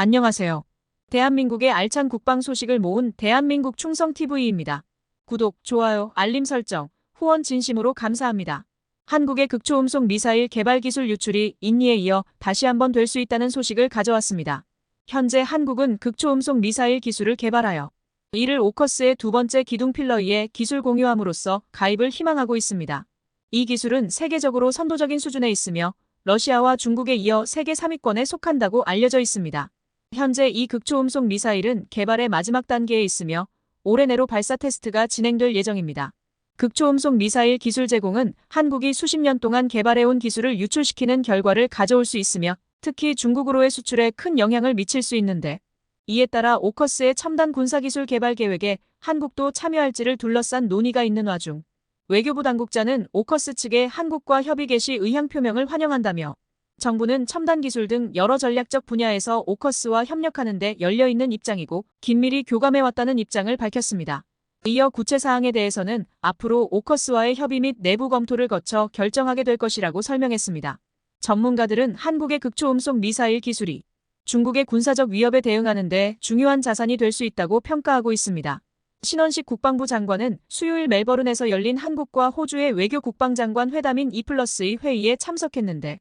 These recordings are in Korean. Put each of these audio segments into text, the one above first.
안녕하세요. 대한민국의 알찬 국방 소식을 모은 대한민국 충성TV입니다. 구독, 좋아요, 알림 설정, 후원 진심으로 감사합니다. 한국의 극초음속 미사일 개발 기술 유출이 인니에 이어 다시 한번 될 수 있다는 소식을 가져왔습니다. 현재 한국은 극초음속 미사일 기술을 개발하여 이를 오커스의 두 번째 기둥 필러에 기술 공유함으로써 가입을 희망하고 있습니다. 이 기술은 세계적으로 선도적인 수준에 있으며 러시아와 중국에 이어 세계 3위권에 속한다고 알려져 있습니다. 현재 이 극초음속 미사일은 개발의 마지막 단계에 있으며 올해 내로 발사 테스트가 진행될 예정입니다. 극초음속 미사일 기술 제공은 한국이 수십 년 동안 개발해온 기술을 유출시키는 결과를 가져올 수 있으며 특히 중국으로의 수출에 큰 영향을 미칠 수 있는데 이에 따라 오커스의 첨단 군사기술 개발 계획에 한국도 참여할지를 둘러싼 논의가 있는 와중 외교부 당국자는 오커스 측의 한국과 협의 개시 의향 표명을 환영한다며 정부는 첨단 기술 등 여러 전략적 분야에서 오커스와 협력하는 데 열려있는 입장이고 긴밀히 교감해왔다는 입장을 밝혔습니다. 이어 구체 사항에 대해서는 앞으로 오커스와의 협의 및 내부 검토를 거쳐 결정하게 될 것이라고 설명했습니다. 전문가들은 한국의 극초음속 미사일 기술이 중국의 군사적 위협에 대응하는 데 중요한 자산이 될 수 있다고 평가하고 있습니다. 신원식 국방부 장관은 수요일 멜버른에서 열린 한국과 호주의 외교 국방장관 회담인 2 플러스의 회의에 참석했는데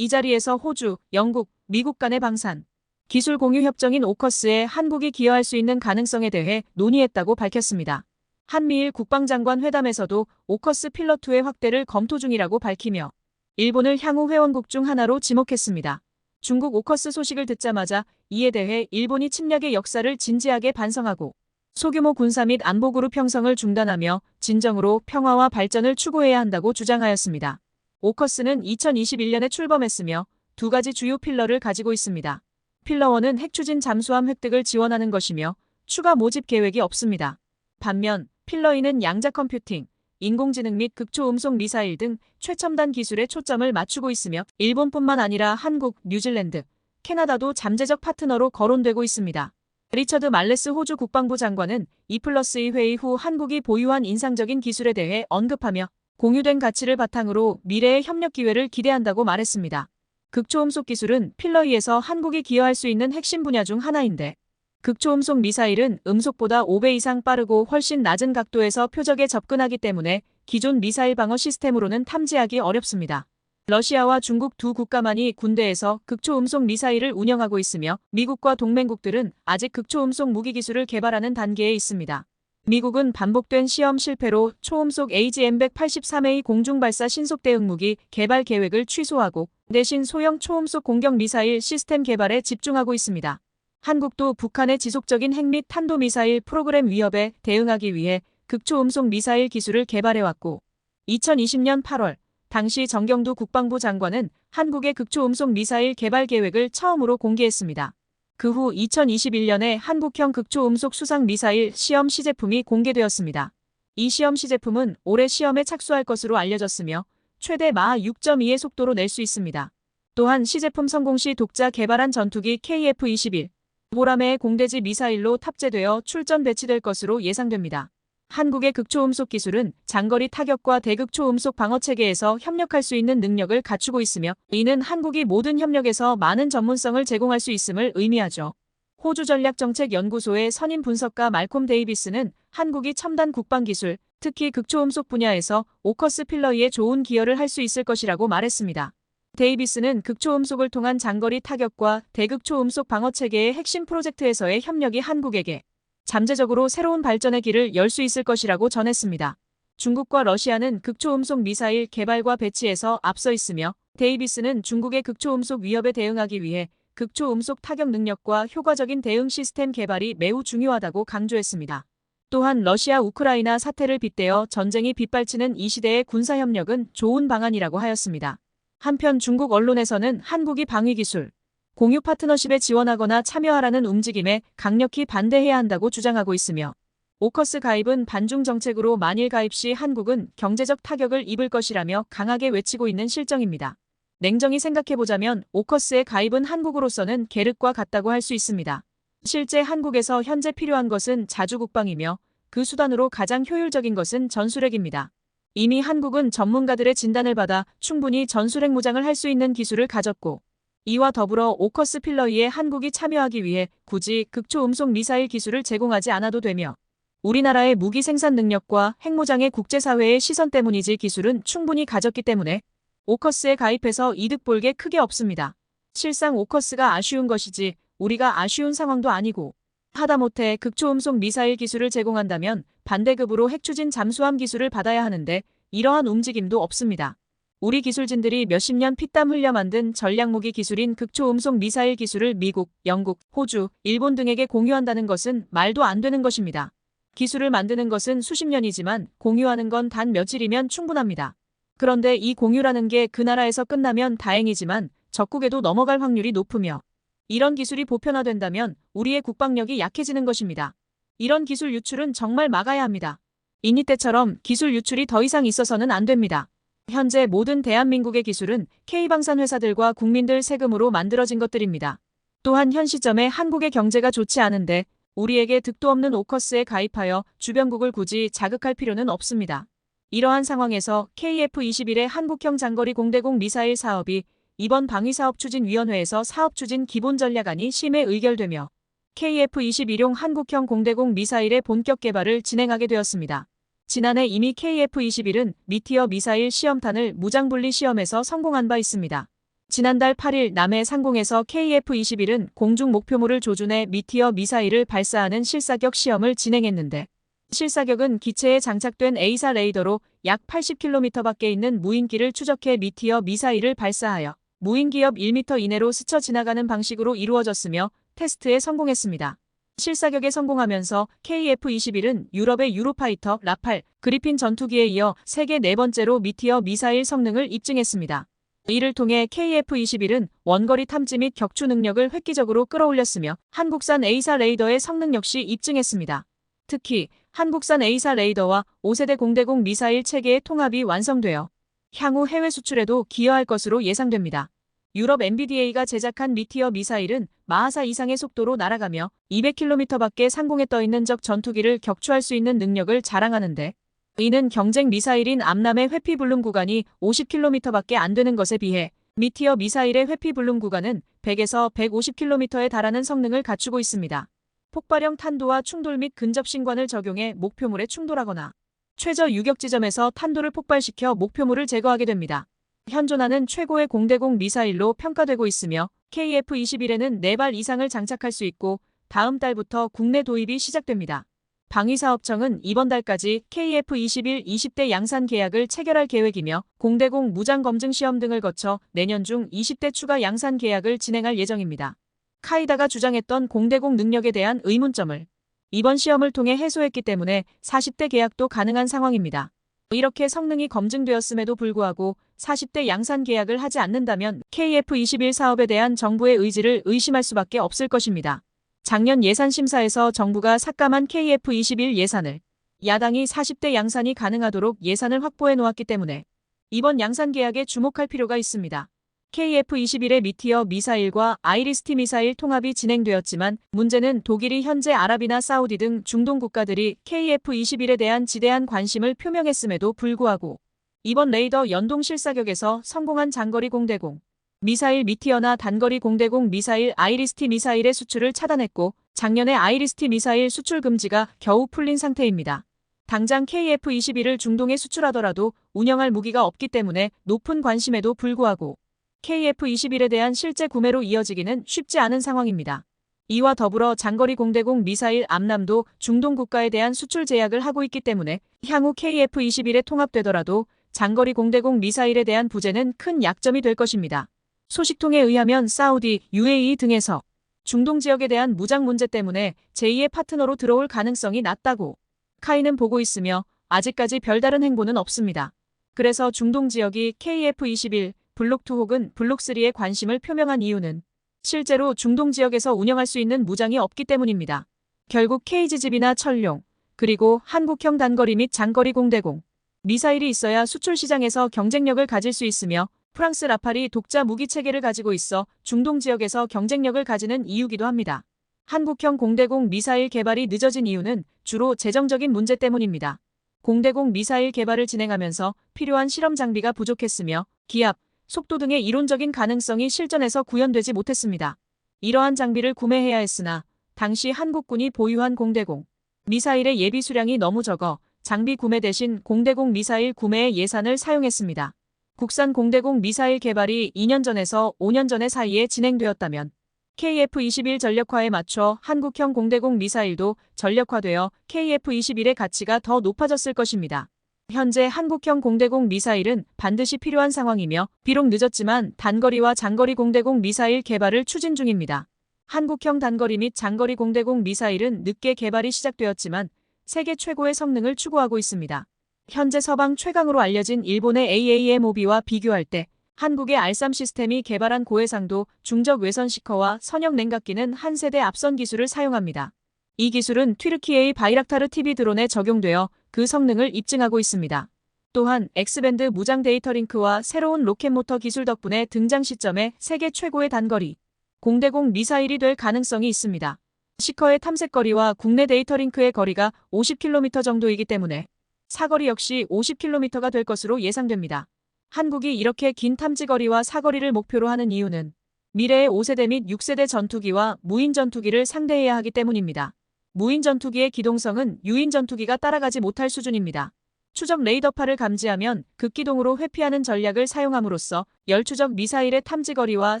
이 자리에서 호주, 영국, 미국 간의 방산, 기술 공유 협정인 오커스에 한국이 기여할 수 있는 가능성에 대해 논의했다고 밝혔습니다. 한미일 국방장관 회담에서도 오커스 필러2의 확대를 검토 중이라고 밝히며 일본을 향후 회원국 중 하나로 지목했습니다. 중국 오커스 소식을 듣자마자 이에 대해 일본이 침략의 역사를 진지하게 반성하고 소규모 군사 및 안보 그룹 형성을 중단하며 진정으로 평화와 발전을 추구해야 한다고 주장하였습니다. 오커스는 2021년에 출범했으며 두 가지 주요 필러를 가지고 있습니다. 필러 1은 핵추진 잠수함 획득을 지원하는 것이며 추가 모집 계획이 없습니다. 반면 필러 2는 양자 컴퓨팅, 인공지능 및 극초 음속 미사일 등 최첨단 기술에 초점을 맞추고 있으며 일본뿐만 아니라 한국, 뉴질랜드, 캐나다도 잠재적 파트너로 거론되고 있습니다. 리처드 말레스 호주 국방부 장관은 2 플러스 2 회의 후 한국이 보유한 인상적인 기술에 대해 언급하며 공유된 가치를 바탕으로 미래의 협력 기회를 기대한다고 말했습니다. 극초음속 기술은 필러2에서 한국이 기여할 수 있는 핵심 분야 중 하나인데 극초음속 미사일은 음속보다 5배 이상 빠르고 훨씬 낮은 각도에서 표적에 접근하기 때문에 기존 미사일 방어 시스템으로는 탐지하기 어렵습니다. 러시아와 중국 두 국가만이 군대에서 극초음속 미사일을 운영하고 있으며 미국과 동맹국들은 아직 극초음속 무기 기술을 개발하는 단계에 있습니다. 미국은 반복된 시험 실패로 초음속 AGM-183A 공중발사 신속 대응 무기 개발 계획을 취소하고 대신 소형 초음속 공격 미사일 시스템 개발에 집중하고 있습니다. 한국도 북한의 지속적인 핵 및 탄도미사일 프로그램 위협에 대응하기 위해 극초음속 미사일 기술을 개발해왔고 2020년 8월 당시 정경두 국방부 장관은 한국의 극초음속 미사일 개발 계획을 처음으로 공개했습니다. 그 후 2021년에 한국형 극초음속 수상 미사일 시험 시제품이 공개되었습니다. 이 시험 시제품은 올해 시험에 착수할 것으로 알려졌으며 최대 마하 6.2의 속도로 낼 수 있습니다. 또한 시제품 성공 시 독자 개발한 전투기 KF-21, 보라매의 공대지 미사일로 탑재되어 출전 배치될 것으로 예상됩니다. 한국의 극초음속 기술은 장거리 타격과 대극초음속 방어 체계에서 협력할 수 있는 능력을 갖추고 있으며 이는 한국이 모든 협력에서 많은 전문성을 제공할 수 있음을 의미하죠. 호주 전략정책연구소의 선임 분석가 말콤 데이비스는 한국이 첨단 국방기술, 특히 극초음속 분야에서 오커스 필러에 좋은 기여를 할 수 있을 것이라고 말했습니다. 데이비스는 극초음속을 통한 장거리 타격과 대극초음속 방어 체계의 핵심 프로젝트에서의 협력이 한국에게 잠재적으로 새로운 발전의 길을 열 수 있을 것이라고 전했습니다. 중국과 러시아는 극초음속 미사일 개발과 배치에서 앞서 있으며 데이비스는 중국의 극초음속 위협에 대응하기 위해 극초음속 타격 능력과 효과적인 대응 시스템 개발이 매우 중요하다고 강조했습니다. 또한 러시아 우크라이나 사태를 빗대어 전쟁이 빗발치는 이 시대의 군사협력은 좋은 방안이라고 하였습니다. 한편 중국 언론에서는 한국이 방위기술, 공유 파트너십에 지원하거나 참여하라는 움직임에 강력히 반대해야 한다고 주장하고 있으며 오커스 가입은 반중 정책으로 만일 가입 시 한국은 경제적 타격을 입을 것이라며 강하게 외치고 있는 실정입니다. 냉정히 생각해보자면 오커스의 가입은 한국으로서는 계륵과 같다고 할 수 있습니다. 실제 한국에서 현재 필요한 것은 자주국방이며 그 수단으로 가장 효율적인 것은 전술핵입니다. 이미 한국은 전문가들의 진단을 받아 충분히 전술핵 무장을 할 수 있는 기술을 가졌고 이와 더불어 오커스 필러이에 한국이 참여하기 위해 굳이 극초음속 미사일 기술을 제공하지 않아도 되며 우리나라의 무기 생산 능력과 핵무장의 국제사회의 시선 때문이지 기술은 충분히 가졌기 때문에 오커스에 가입해서 이득 볼 게 크게 없습니다. 실상 오커스가 아쉬운 것이지 우리가 아쉬운 상황도 아니고 하다못해 극초음속 미사일 기술을 제공한다면 반대급으로 핵추진 잠수함 기술을 받아야 하는데 이러한 움직임도 없습니다. 우리 기술진들이 몇십 년 피땀 흘려 만든 전략무기 기술인 극초음속 미사일 기술을 미국, 영국, 호주, 일본 등에게 공유한다는 것은 말도 안 되는 것입니다. 기술을 만드는 것은 수십 년이지만 공유하는 건 단 며칠이면 충분합니다. 그런데 이 공유라는 게 그 나라에서 끝나면 다행이지만 적국에도 넘어갈 확률이 높으며 이런 기술이 보편화된다면 우리의 국방력이 약해지는 것입니다. 이런 기술 유출은 정말 막아야 합니다. 이니 때처럼 기술 유출이 더 이상 있어서는 안 됩니다. 현재 모든 대한민국의 기술은 K방산 회사들과 국민들 세금으로 만들어진 것들입니다. 또한 현 시점에 한국의 경제가 좋지 않은데 우리에게 득도 없는 오커스에 가입하여 주변국을 굳이 자극할 필요는 없습니다. 이러한 상황에서 KF-21의 한국형 장거리 공대공 미사일 사업이 이번 방위사업추진위원회에서 사업추진 기본전략안이 심의 의결되며 KF-21용 한국형 공대공 미사일의 본격 개발을 진행하게 되었습니다. 지난해 이미 KF-21은 미티어 미사일 시험탄을 무장분리 시험에서 성공한 바 있습니다. 지난달 8일 남해 상공에서 KF-21은 공중 목표물을 조준해 미티어 미사일을 발사하는 실사격 시험을 진행했는데 실사격은 기체에 장착된 A사 레이더로 약 80km 밖에 있는 무인기를 추적해 미티어 미사일을 발사하여 무인기업 1m 이내로 스쳐 지나가는 방식으로 이루어졌으며 테스트에 성공했습니다. 실사격에 성공하면서 KF-21은 유럽의 유로파이터, 라팔, 그리핀 전투기에 이어 세계 네 번째로 미티어 미사일 성능을 입증했습니다. 이를 통해 KF-21은 원거리 탐지 및 격추 능력을 획기적으로 끌어올렸으며 한국산 A사 레이더의 성능 역시 입증했습니다. 특히 한국산 A사 레이더와 5세대 공대공 미사일 체계의 통합이 완성되어 향후 해외 수출에도 기여할 것으로 예상됩니다. 유럽 MBDA가 제작한 미티어 미사일은 마하사 이상의 속도로 날아가며 200km 밖에 상공에 떠 있는 적 전투기를 격추할 수 있는 능력을 자랑하는데 이는 경쟁 미사일인 암남의 회피 불능 구간이 50km 밖에 안 되는 것에 비해 미티어 미사일의 회피 불능 구간은 100에서 150km에 달하는 성능을 갖추고 있습니다. 폭발형 탄도와 충돌 및 근접 신관을 적용해 목표물에 충돌하거나 최저 유격 지점에서 탄도를 폭발시켜 목표물을 제거하게 됩니다. 현존하는 최고의 공대공 미사일로 평가되고 있으며 KF-21에는 4발 이상을 장착할 수 있고 다음 달부터 국내 도입이 시작됩니다. 방위사업청은 이번 달까지 KF-21 20대 양산 계약을 체결할 계획이며 공대공 무장 검증 시험 등을 거쳐 내년 중 20대 추가 양산 계약을 진행할 예정입니다. 카이다가 주장했던 공대공 능력에 대한 의문점을 이번 시험을 통해 해소했기 때문에 40대 계약도 가능한 상황입니다. 이렇게 성능이 검증되었음에도 불구하고 40대 양산 계약을 하지 않는다면 KF-21 사업에 대한 정부의 의지를 의심할 수밖에 없을 것입니다. 작년 예산 심사에서 정부가 삭감한 KF-21 예산을 야당이 40대 양산이 가능하도록 예산을 확보해 놓았기 때문에 이번 양산 계약에 주목할 필요가 있습니다. KF-21의 미티어 미사일과 아이리스티 미사일 통합이 진행되었지만 문제는 독일이 현재 아랍이나 사우디 등 중동 국가들이 KF-21에 대한 지대한 관심을 표명했음에도 불구하고 이번 레이더 연동 실사격에서 성공한 장거리 공대공 미사일 미티어나 단거리 공대공 미사일 아이리스티 미사일의 수출을 차단했고 작년에 아이리스티 미사일 수출 금지가 겨우 풀린 상태입니다. 당장 KF-21을 중동에 수출하더라도 운영할 무기가 없기 때문에 높은 관심에도 불구하고 KF-21에 대한 실제 구매로 이어지기는 쉽지 않은 상황입니다. 이와 더불어 장거리 공대공 미사일 암남도 중동 국가에 대한 수출 제약을 하고 있기 때문에 향후 KF-21에 통합되더라도 장거리 공대공 미사일에 대한 부재는 큰 약점이 될 것입니다. 소식통에 의하면 사우디, UAE 등에서 중동 지역에 대한 무장 문제 때문에 제2의 파트너로 들어올 가능성이 낮다고 카이는 보고 있으며 아직까지 별다른 행보는 없습니다. 그래서 중동 지역이 KF-21, 블록2 혹은 블록3에 관심을 표명한 이유는 실제로 중동 지역에서 운영할 수 있는 무장이 없기 때문입니다. 결국 KG집이나 철룡, 그리고 한국형 단거리 및 장거리 공대공, 미사일이 있어야 수출 시장에서 경쟁력을 가질 수 있으며 프랑스 라팔이 독자 무기 체계를 가지고 있어 중동 지역에서 경쟁력을 가지는 이유기도 합니다. 한국형 공대공 미사일 개발이 늦어진 이유는 주로 재정적인 문제 때문입니다. 공대공 미사일 개발을 진행하면서 필요한 실험 장비가 부족했으며 기압, 속도 등의 이론적인 가능성이 실전에서 구현되지 못했습니다. 이러한 장비를 구매해야 했으나 당시 한국군이 보유한 공대공 미사일의 예비 수량이 너무 적어 장비 구매 대신 공대공 미사일 구매의 예산을 사용했습니다. 국산 공대공 미사일 개발이 2년 전에서 5년 전의 사이에 진행되었다면 KF-21 전력화에 맞춰 한국형 공대공 미사일도 전력화되어 KF-21의 가치가 더 높아졌을 것입니다. 현재 한국형 공대공 미사일은 반드시 필요한 상황이며 비록 늦었지만 단거리와 장거리 공대공 미사일 개발을 추진 중입니다. 한국형 단거리 및 장거리 공대공 미사일은 늦게 개발이 시작되었지만 세계 최고의 성능을 추구하고 있습니다. 현재 서방 최강으로 알려진 일본의 AAMOB와 비교할 때 한국의 R3 시스템이 개발한 고해상도 중적 외선 시커와 선형 냉각기는 한 세대 앞선 기술을 사용합니다. 이 기술은 튀르키예의 바이락타르 TV 드론에 적용되어 그 성능을 입증하고 있습니다. 또한 X밴드 무장 데이터 링크와 새로운 로켓 모터 기술 덕분에 등장 시점에 세계 최고의 단거리 공대공 미사일이 될 가능성이 있습니다. 시커의 탐색거리와 국내 데이터 링크의 거리가 50km 정도이기 때문에 사거리 역시 50km가 될 것으로 예상됩니다. 한국이 이렇게 긴 탐지거리와 사거리를 목표로 하는 이유는 미래의 5세대 및 6세대 전투기와 무인 전투기를 상대해야 하기 때문입니다. 무인 전투기의 기동성은 유인 전투기가 따라가지 못할 수준입니다. 추적 레이더파를 감지하면 극기동으로 회피하는 전략을 사용함으로써 열추적 미사일의 탐지거리와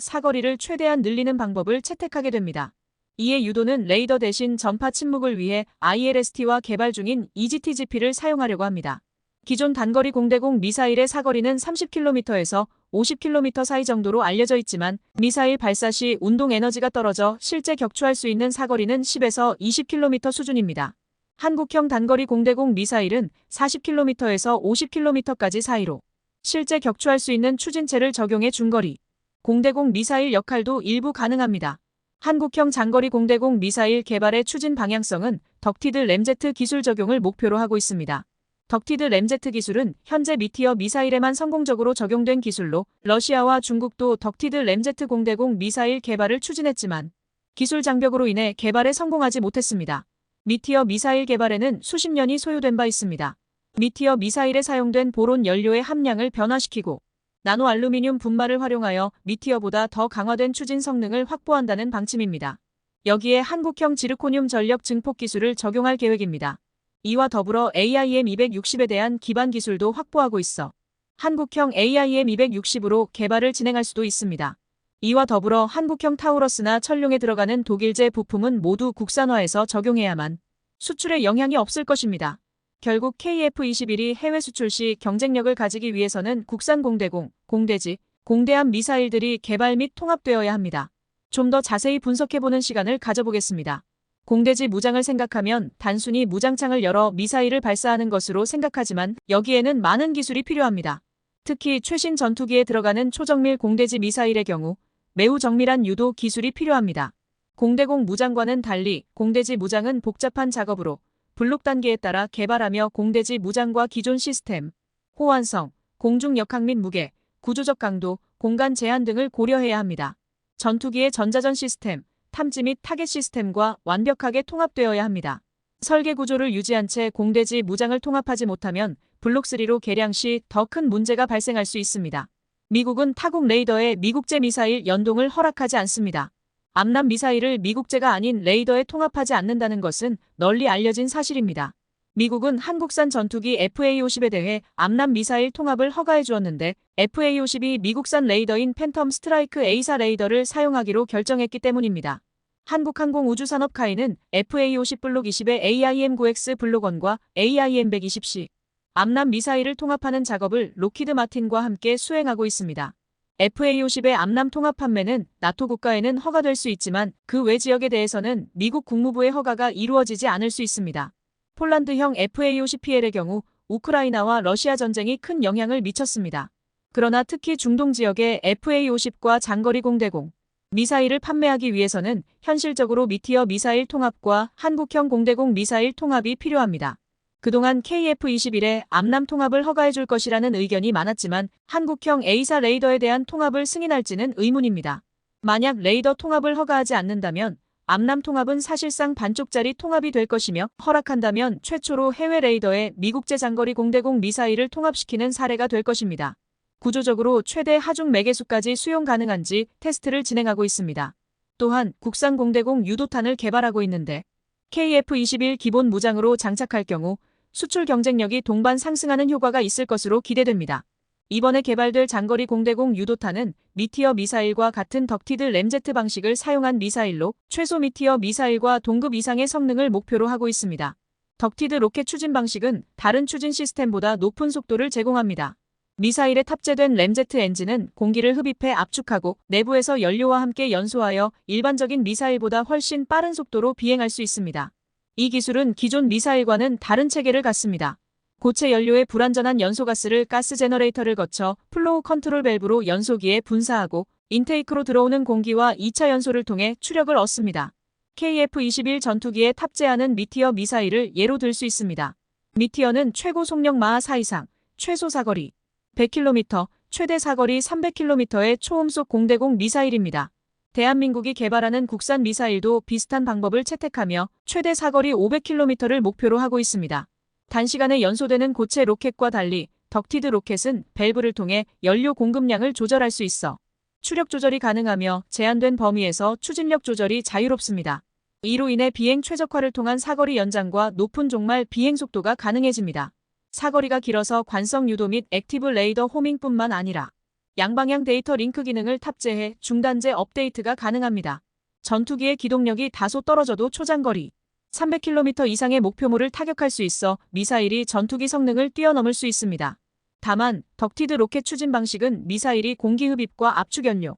사거리를 최대한 늘리는 방법을 채택하게 됩니다. 이에 유도는 레이더 대신 전파 침묵을 위해 ILST와 개발 중인 EGTGP를 사용하려고 합니다. 기존 단거리 공대공 미사일의 사거리는 30km에서 50km 사이 정도로 알려져 있지만 미사일 발사 시 운동 에너지가 떨어져 실제 격추할 수 있는 사거리는 10에서 20km 수준입니다. 한국형 단거리 공대공 미사일은 40km에서 50km까지 사이로 실제 격추할 수 있는 추진체를 적용해 중거리 공대공 미사일 역할도 일부 가능합니다. 한국형 장거리 공대공 미사일 개발의 추진 방향성은 덕티드 램제트 기술 적용을 목표로 하고 있습니다. 덕티드 램제트 기술은 현재 미티어 미사일에만 성공적으로 적용된 기술로 러시아와 중국도 덕티드 램제트 공대공 미사일 개발을 추진했지만 기술 장벽으로 인해 개발에 성공하지 못했습니다. 미티어 미사일 개발에는 수십 년이 소요된 바 있습니다. 미티어 미사일에 사용된 보론 연료의 함량을 변화시키고 나노 알루미늄 분말을 활용하여 미티어보다 더 강화된 추진 성능을 확보한다는 방침입니다. 여기에 한국형 지르코늄 전력 증폭 기술을 적용할 계획입니다. 이와 더불어 AIM-260에 대한 기반 기술도 확보하고 있어 한국형 AIM-260으로 개발을 진행할 수도 있습니다. 이와 더불어 한국형 타우러스나 천룡에 들어가는 독일제 부품은 모두 국산화해서 적용해야만 수출에 영향이 없을 것입니다. 결국 KF-21이 해외 수출 시 경쟁력을 가지기 위해서는 국산 공대공, 공대지, 공대함 미사일들이 개발 및 통합되어야 합니다. 좀 더 자세히 분석해보는 시간을 가져보겠습니다. 공대지 무장을 생각하면 단순히 무장창을 열어 미사일을 발사하는 것으로 생각하지만 여기에는 많은 기술이 필요합니다. 특히 최신 전투기에 들어가는 초정밀 공대지 미사일의 경우 매우 정밀한 유도 기술이 필요합니다. 공대공 무장과는 달리 공대지 무장은 복잡한 작업으로 블록 단계에 따라 개발하며 공대지 무장과 기존 시스템, 호환성, 공중 역학 및 무게, 구조적 강도, 공간 제한 등을 고려해야 합니다. 전투기의 전자전 시스템, 탐지 및 타겟 시스템과 완벽하게 통합되어야 합니다. 설계 구조를 유지한 채 공대지 무장을 통합하지 못하면 블록3로 개량 시 더 큰 문제가 발생할 수 있습니다. 미국은 타국 레이더에 미국제 미사일 연동을 허락하지 않습니다. 암남 미사일을 미국제가 아닌 레이더에 통합하지 않는다는 것은 널리 알려진 사실입니다. 미국은 한국산 전투기 FA-50에 대해 암남 미사일 통합을 허가해 주었는데 FA-50이 미국산 레이더인 팬텀 스트라이크 A사 레이더를 사용하기로 결정했기 때문입니다. 한국항공우주산업 카이는 FA-50 블록 20의 AIM-9X 블록 1과 AIM-120C 암남 미사일을 통합하는 작업을 로키드 마틴과 함께 수행하고 있습니다. FA-50의 암남 통합 판매는 나토 국가에는 허가될 수 있지만 그 외 지역에 대해서는 미국 국무부의 허가가 이루어지지 않을 수 있습니다. 폴란드형 FA-50PL의 경우 우크라이나와 러시아 전쟁이 큰 영향을 미쳤습니다. 그러나 특히 중동 지역의 FA-50과 장거리 공대공, 미사일을 판매하기 위해서는 현실적으로 미티어 미사일 통합과 한국형 공대공 미사일 통합이 필요합니다. 그동안 KF-21의 암남 통합을 허가해 줄 것이라는 의견이 많았지만 한국형 A사 레이더에 대한 통합을 승인할지는 의문입니다. 만약 레이더 통합을 허가하지 않는다면 암남 통합은 사실상 반쪽짜리 통합이 될 것이며 허락한다면 최초로 해외 레이더에 미국제 장거리 공대공 미사일을 통합시키는 사례가 될 것입니다. 구조적으로 최대 하중 매개수까지 수용 가능한지 테스트를 진행하고 있습니다. 또한 국산 공대공 유도탄을 개발하고 있는데 KF-21 기본 무장으로 장착할 경우 수출 경쟁력이 동반 상승하는 효과가 있을 것으로 기대됩니다. 이번에 개발될 장거리 공대공 유도탄은 미티어 미사일과 같은 덕티드 램제트 방식을 사용한 미사일로 최소 미티어 미사일과 동급 이상의 성능을 목표로 하고 있습니다. 덕티드 로켓 추진 방식은 다른 추진 시스템보다 높은 속도를 제공합니다. 미사일에 탑재된 램제트 엔진은 공기를 흡입해 압축하고 내부에서 연료와 함께 연소하여 일반적인 미사일보다 훨씬 빠른 속도로 비행할 수 있습니다. 이 기술은 기존 미사일과는 다른 체계를 갖습니다. 고체 연료의 불완전한 연소가스를 가스 제너레이터를 거쳐 플로우 컨트롤 밸브로 연소기에 분사하고 인테이크로 들어오는 공기와 2차 연소를 통해 추력을 얻습니다. KF-21 전투기에 탑재하는 미티어 미사일을 예로 들 수 있습니다. 미티어는 최고 속력 마하 4 이상, 최소 사거리 100km, 최대 사거리 300km의 초음속 공대공 미사일입니다. 대한민국이 개발하는 국산 미사일도 비슷한 방법을 채택하며 최대 사거리 500km를 목표로 하고 있습니다. 단시간에 연소되는 고체 로켓과 달리 덕티드 로켓은 밸브를 통해 연료 공급량을 조절할 수 있어 추력 조절이 가능하며 제한된 범위에서 추진력 조절이 자유롭습니다. 이로 인해 비행 최적화를 통한 사거리 연장과 높은 종말 비행 속도가 가능해집니다. 사거리가 길어서 관성 유도 및 액티브 레이더 호밍뿐만 아니라 양방향 데이터 링크 기능을 탑재해 중단제 업데이트가 가능합니다. 전투기의 기동력이 다소 떨어져도 초장거리 300km 이상의 목표물을 타격할 수 있어 미사일이 전투기 성능을 뛰어넘을 수 있습니다. 다만 덕티드 로켓 추진 방식은 미사일이 공기 흡입과 압축 연료,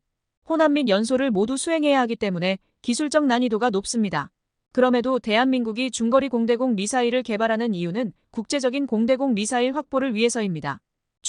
혼합 및 연소를 모두 수행해야 하기 때문에 기술적 난이도가 높습니다. 그럼에도 대한민국이 중거리 공대공 미사일을 개발하는 이유는 국제적인 공대공 미사일 확보를 위해서입니다.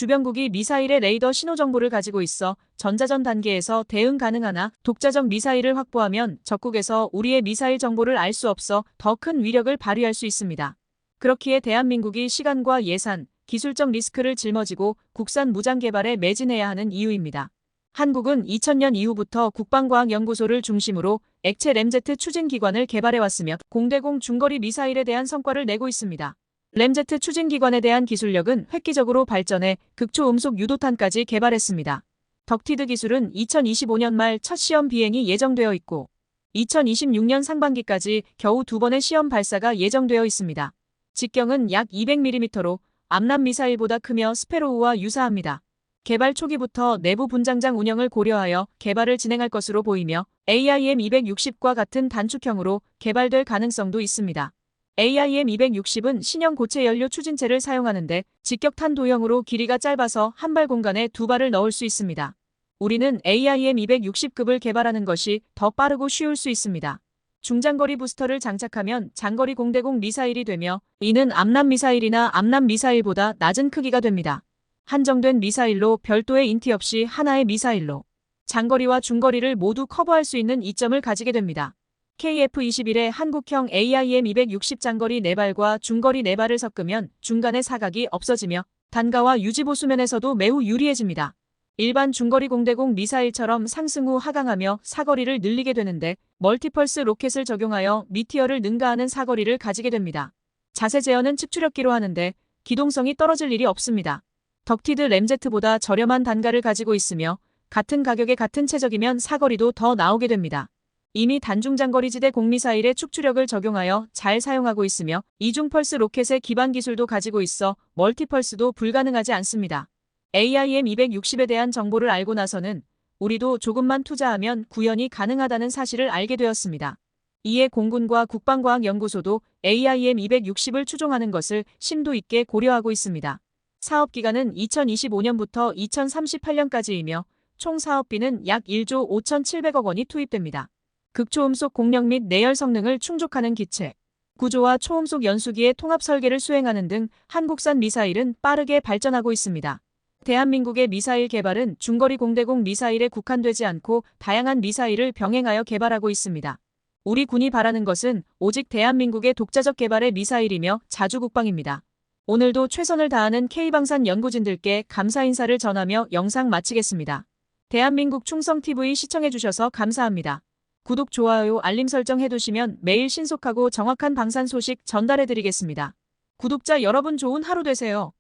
주변국이 미사일의 레이더 신호 정보를 가지고 있어 전자전 단계에서 대응 가능하나 독자적 미사일을 확보하면 적국에서 우리의 미사일 정보를 알 수 없어 더 큰 위력을 발휘할 수 있습니다. 그렇기에 대한민국이 시간과 예산, 기술적 리스크를 짊어지고 국산 무장 개발에 매진해야 하는 이유입니다. 한국은 2000년 이후부터 국방과학연구소를 중심으로 액체 램제트 추진기관을 개발해왔으며 공대공 중거리 미사일에 대한 성과를 내고 있습니다. 램제트 추진기관에 대한 기술력은 획기적으로 발전해 극초음속 유도탄까지 개발했습니다. 덕티드 기술은 2025년 말 첫 시험 비행이 예정되어 있고 2026년 상반기까지 겨우 두 번의 시험 발사가 예정되어 있습니다. 직경은 약 200mm로 암람 미사일보다 크며 스페로우와 유사합니다. 개발 초기부터 내부 분장장 운영을 고려하여 개발을 진행할 것으로 보이며 AIM-260과 같은 단축형으로 개발될 가능성도 있습니다. AIM-260은 신형 고체 연료 추진체를 사용하는데 직격탄 도형으로 길이가 짧아서 한 발 공간에 두 발을 넣을 수 있습니다. 우리는 AIM-260급을 개발하는 것이 더 빠르고 쉬울 수 있습니다. 중장거리 부스터를 장착하면 장거리 공대공 미사일이 되며 이는 암람 미사일이나 암람 미사일보다 낮은 크기가 됩니다. 한정된 미사일로 별도의 인티 없이 하나의 미사일로 장거리와 중거리를 모두 커버할 수 있는 이점을 가지게 됩니다. KF-21의 한국형 AIM-260 장거리 4발과 중거리 4발을 섞으면 중간에 사각이 없어지며 단가와 유지보 수면에서도 매우 유리해집니다. 일반 중거리 공대공 미사일처럼 상승 후 하강하며 사거리를 늘리게 되는데 멀티펄스 로켓을 적용하여 미티어를 능가하는 사거리를 가지게 됩니다. 자세 제어는 측추력기로 하는데 기동성이 떨어질 일이 없습니다. 덕티드 램제트보다 저렴한 단가를 가지고 있으며 같은 가격에 같은 체적이면 사거리도 더 나오게 됩니다. 이미 단중장거리지대 공미사일의 축추력을 적용하여 잘 사용하고 있으며 이중펄스 로켓의 기반 기술도 가지고 있어 멀티펄스도 불가능하지 않습니다. AIM-260에 대한 정보를 알고 나서는 우리도 조금만 투자하면 구현이 가능하다는 사실을 알게 되었습니다. 이에 공군과 국방과학연구소도 AIM-260을 추종하는 것을 심도 있게 고려하고 있습니다. 사업기간은 2025년부터 2038년까지이며 총 사업비는 약 1조 5,700억 원이 투입됩니다. 극초음속 공력 및 내열 성능을 충족하는 기체, 구조와 초음속 연수기의 통합 설계를 수행하는 등 한국산 미사일은 빠르게 발전하고 있습니다. 대한민국의 미사일 개발은 중거리 공대공 미사일에 국한되지 않고 다양한 미사일을 병행하여 개발하고 있습니다. 우리 군이 바라는 것은 오직 대한민국의 독자적 개발의 미사일이며 자주국방입니다. 오늘도 최선을 다하는 K방산 연구진들께 감사 인사를 전하며 영상 마치겠습니다. 대한민국 충성TV 시청해주셔서 감사합니다. 구독, 좋아요, 알림 설정 해두시면 매일 신속하고 정확한 방산 소식 전달해드리겠습니다. 구독자 여러분 좋은 하루 되세요.